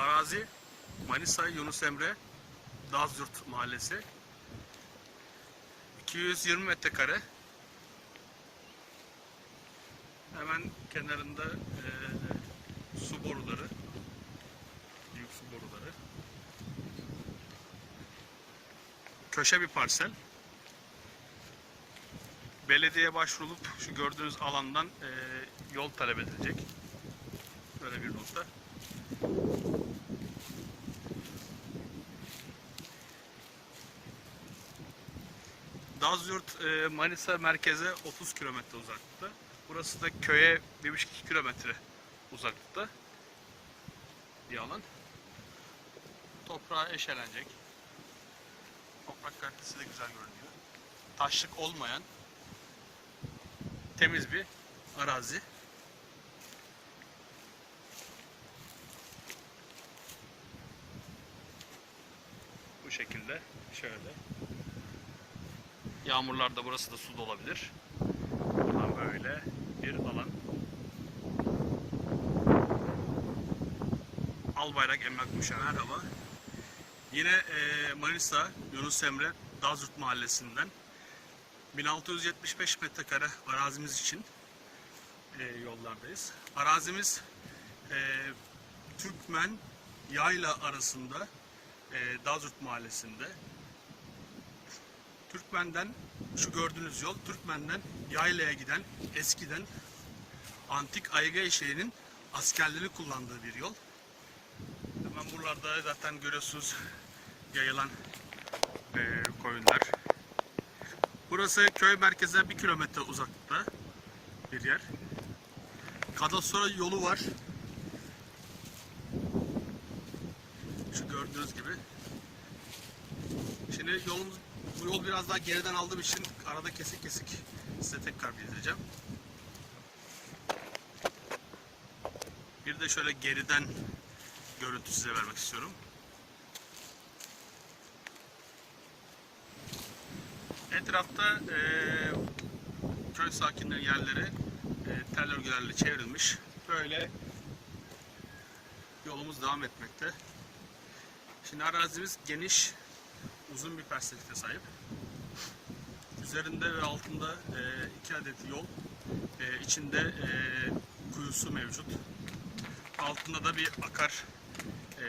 Arazi Manisa Yunus Emre Dazyurt Mahallesi. 220 metrekare. Hemen kenarında eee, su boruları. Büyük su boruları. Köşe bir parsel. Belediye başvurulup şu gördüğünüz alandan eee, yol talep edilecek. Böyle bir nokta Dazyurt e, Manisa merkeze 30 kilometre uzaklıkta. Burası da köye 1,5 kilometre uzaklıkta bir alan. Toprağa eşelenecek. Toprak kalitesi de güzel görünüyor. Taşlık olmayan temiz bir arazi. Bu şekilde şöyle. Yağmurlarda burası da su dolabilir. Buradan böyle bir alan. Albayrak Emlak Müşavir. Merhaba. Yine e, Manisa Yunus Emre Dazurt Mahallesi'nden 1675 metrekare arazimiz için e, yollardayız. Arazimiz e, Türkmen Yayla arasında e, Dazurt Mahallesi'nde Türkmen'den şu gördüğünüz yol Türkmen'den Yayla'ya giden eskiden antik Ayga eşeğinin askerleri kullandığı bir yol. Hemen buralarda zaten görüyorsunuz yayılan eee, koyunlar. Burası köy merkezine bir kilometre uzaklıkta bir yer. Kadastro yolu var. Şu gördüğünüz gibi. Şimdi yolumuz bu yol biraz daha geriden aldığım için arada kesik kesik size tekrar bildireceğim. Bir de şöyle geriden görüntü size vermek istiyorum. Etrafta eee köy sakinleri yerleri eee tel örgülerle çevrilmiş. Böyle yolumuz devam etmekte. Şimdi arazimiz geniş, uzun bir perspektife sahip. Üzerinde ve altında e, iki adet yol, e, içinde e, kuyusu mevcut. Altında da bir akar, e,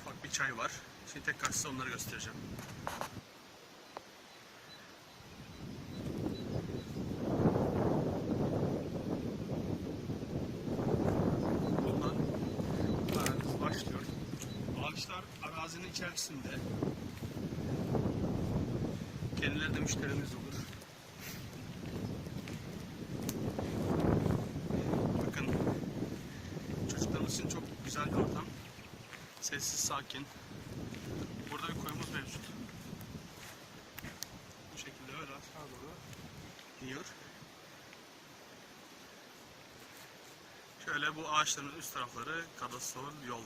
ufak bir çay var. Şimdi tekrar size onları göstereceğim. Buradan arazimiz başlıyor. Ağaçlar arazinin içerisinde. Kendileri de müşterimiz olur. Bakın çocuklarımız için çok güzel bir ortam. Sessiz, sakin. Burada bir koyumuz mevcut. Bu şekilde öyle aşağı doğru iniyor. Şöyle bu ağaçların üst tarafları kadastro yol.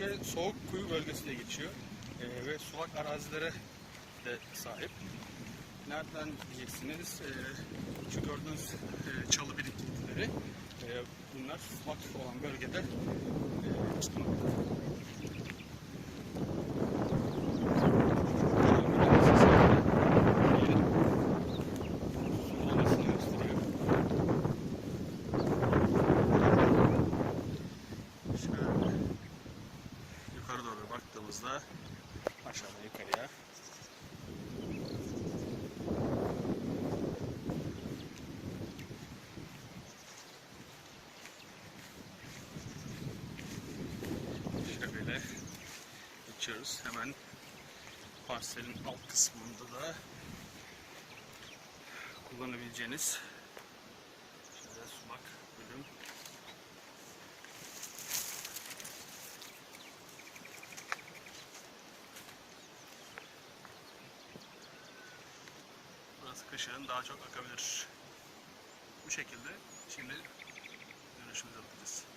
Bölge soğuk kuyu bölgesi diye geçiyor Ee, ve sulak arazilere de sahip. Nereden diyeceksiniz? Ee, şu gördüğünüz e, çalı birikintileri e, bunlar sulak olan bölgede e. Su olmasını gösteriyor. Şöyle yukarı doğru baktığımızda aşağıdan yukarıya şöyle geçiyoruz. Hemen parselin alt kısmında da kullanabileceğiniz kışın daha çok akabilir. Bu şekilde şimdi görüşümüzü alacağız.